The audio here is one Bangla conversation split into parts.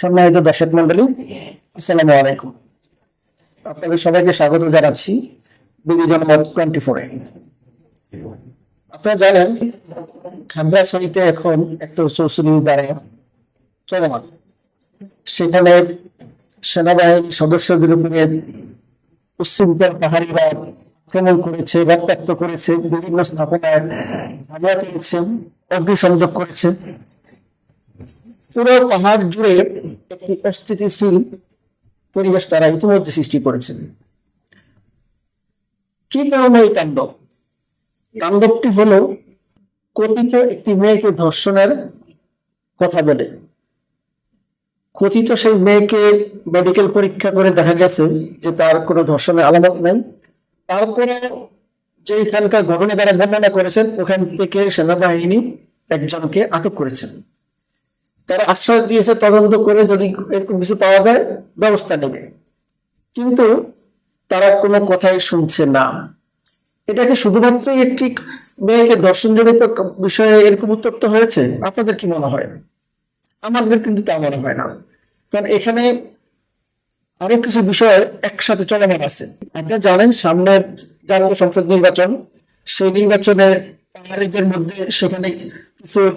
সম্মানিত দর্শক মন্ডলী, আসসালামু আলাইকুম। আপনাদের সবাইকে স্বাগত জানাচ্ছি জনমত টোয়েন্টি ফোরে। আপনারা জানেন খাগড়াছড়িতে এখন একটা চৌচুরি দ্বারা চলমান। সেখানে সেনাবাহিনী সদস্যদের উপরে পশ্চিমকার পাহাড়িরা আক্রমণ করেছে, রক্তাক্ত করেছে, বিভিন্ন স্থাপনায় হামলা করেছে, অগ্নিসংযোগ করেছে। পুরো পাহাড় জুড়ে একটি অস্থিতিশীল পরিবেশ তারা ইতিমধ্যে সৃষ্টি করেছেন। কি কারণে এই তাণ্ডব? তাণ্ডবটি হলো কথিত একটি মেয়েকে ধর্ষণের কথা বলে। কথিত সেই মেয়েকে মেডিকেল পরীক্ষা করে দেখা গেছে যে তার কোনো ধর্ষণের আলামত নেই। তারপরে যে এখানকার ঘটনা দ্বারা বর্ণনা করেছেন, ওখান থেকে সেনাবাহিনী একজনকে আটক করেছেন। তারা আশ্বাস দিয়েছে, তদন্ত করে যদি এরকম কিছু পাওয়া যায়, ব্যবস্থা নেবে। কিন্তু তারা কোনো কথাই শুনছে না। এটাকে শুধুমাত্র একটি মেয়েকে দর্শনজনিত বিষয়ে এরকম উত্তপ্ত হয়েছে? আপনাদের কি মনে হয়? আমাদের কিন্তু তা মনে হয় না। কারণ এখানে আরও কিছু বিষয় একসাথে চলমান আছে। আপনারা জানেন, সামনে জাতীয় সংসদ নির্বাচন। সেই নির্বাচনে পাহাড়িদের মধ্যে সেখানে কিছু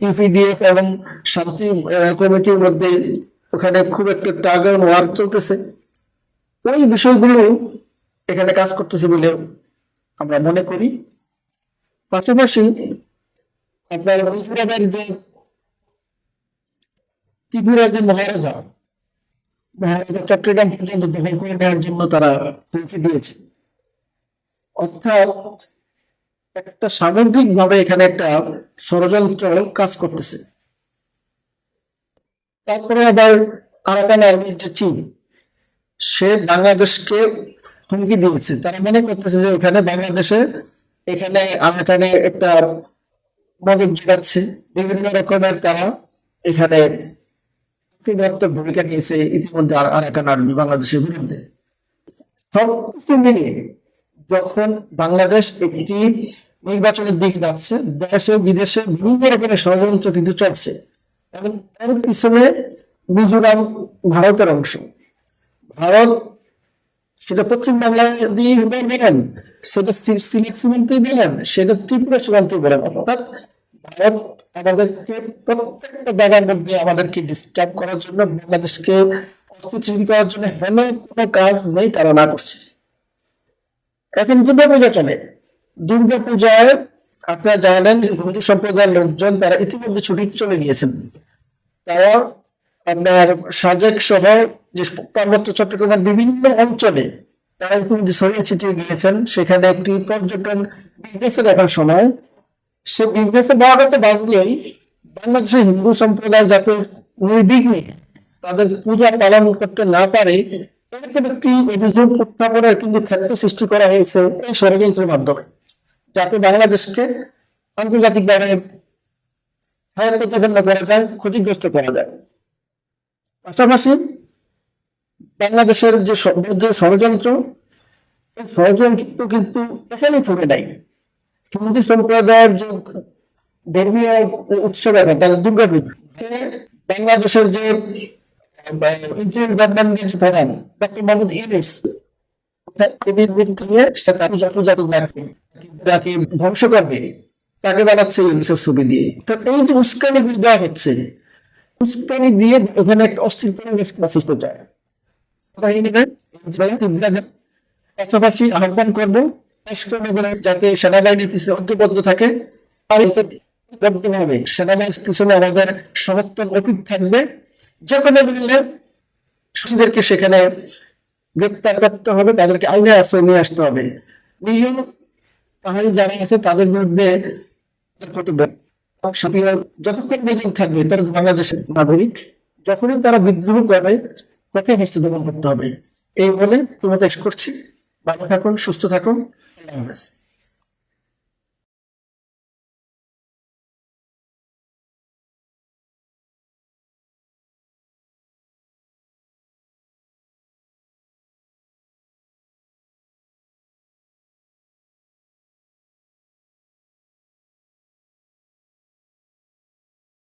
ইউপিডিএফ এবং শান্তি কমিটির মধ্যে ওখানে খুব একটা টাগ ওয়ার চলতেছে। ওই বিষয়গুলো এখানে কাজ করতেছে বলে আমরা মনে করি। পাশাপাশি আপনার ত্রিপুরার যে ত্রিপুরার যে মহারাজা মহারাজা চট্টগ্রাম পর্যন্ত দখল করে নেওয়ার জন্য তারা হুমকি দিয়েছে। অর্থাৎ একটা সামগ্রিক ভাবে এখানে একটা ষড়যন্ত্র কাজ করতেছে। তারপরে আবার আরাকান আর্মির যে চীন, সে বাংলাদেশকে হুমকি দিয়েছে। তারা মনে করতেছে যে এখানে বাংলাদেশে এখানে আরাকানে একটা মদত যোগাচ্ছে। বিভিন্ন রকমের তারা এখানে ভূমিকা নিয়েছে। ইতিমধ্যে আর- আরাকান আর্মি বাংলাদেশের বিরুদ্ধে। সবকিছু মিলিয়ে যখন বাংলাদেশ একটি নির্বাচনের দিকে যাচ্ছে, দেশে বিদেশে বিভিন্ন রকমের ষড়যন্ত্র কিন্তু চলছে। এবং এর পিছনে মিজোরাম ভারতের অংশ। ভারত সেটা পশ্চিম বাংলা দিয়ে বলেন সেটা সিলেট সীমান্তেই বলেন সেটা ত্রিপুরা সীমান্তেই বলেন অর্থাৎ ভারত আমাদেরকে প্রত্যেকটা জায়গার মধ্যে আমাদেরকে ডিস্টার্ব করার জন্য, বাংলাদেশকে অস্থিতিশীল করার জন্য হেন কোনো কাজ নেই, তারা না করছে। এখন দুর্গা পূজা চলে। দুর্গা পূজায় আপনারা জানেন হিন্দু সম্প্রদায়ের লোকজন, তারা ইতিমধ্যে ছুটিতে চলে গিয়েছেন। তারা আপনার সাজেক সহ যে পার্বত্য চট্টগ্রামের বিভিন্ন অঞ্চলে তারা ইতিমধ্যে ছড়িয়ে ছিটিয়ে গিয়েছেন। সেখানে একটি পর্যটন বিজনেসের এখন সময়। সে বিজনেসে বাড়াতে বাড়লেই বাংলাদেশের হিন্দু সম্প্রদায় যাতে নির্বিঘ্নে তাদের পূজা পালন করতে না পারে একটি অভিযোগ উত্থাপনের কিন্তু ক্ষেত্র সৃষ্টি করা হয়েছে এই ষড়যন্ত্রের মাধ্যমে, যাতে বাংলাদেশকে আন্তর্জাতিকভাবে হায় করা যায়, ক্ষতিগ্রস্ত করা যায়। পাশাপাশি বাংলাদেশের যে যে ষড়যন্ত্র, এই ষড়যন্ত্র কিন্তু এখানেই থেমে নাই। হিন্দু সম্প্রদায়ের যে ধর্মীয় উৎসব এখন তাদের দুর্গাপুজো বাংলাদেশের যে ধ্বংস করবে তাকে বানাচ্ছে ছবি দিয়ে তো এই যে উস্কানি দেওয়া হচ্ছে উস্কানি দিয়ে এখানে একটা অস্থির পরিবেশ যায় পাশাপাশি আহ্বান করব যাতে সেনাবাহিনীর পিছনে ঐক্যবদ্ধ থাকে সেনাবাহিনীর পিছনে আমাদের সমর্থন অটুট থাকবে যে কোনো মূল্যে সুশীদেরকে সেখানে গ্রেপ্তার করতে হবে, তাদেরকে আইনে আশ্রয় নিয়ে আসতে হবে। নিরীহ যারা আছে, তাদের বিরুদ্ধে যতক্ষণ থাকবে বাংলাদেশের নাগরিক, যখনই তারা বিদ্রোহ করে, তাকে করতে হবে। এই বলে তোমাদের করছি। ভালো থাকুন, সুস্থ থাকুন। আল্লাহ হাফেজ।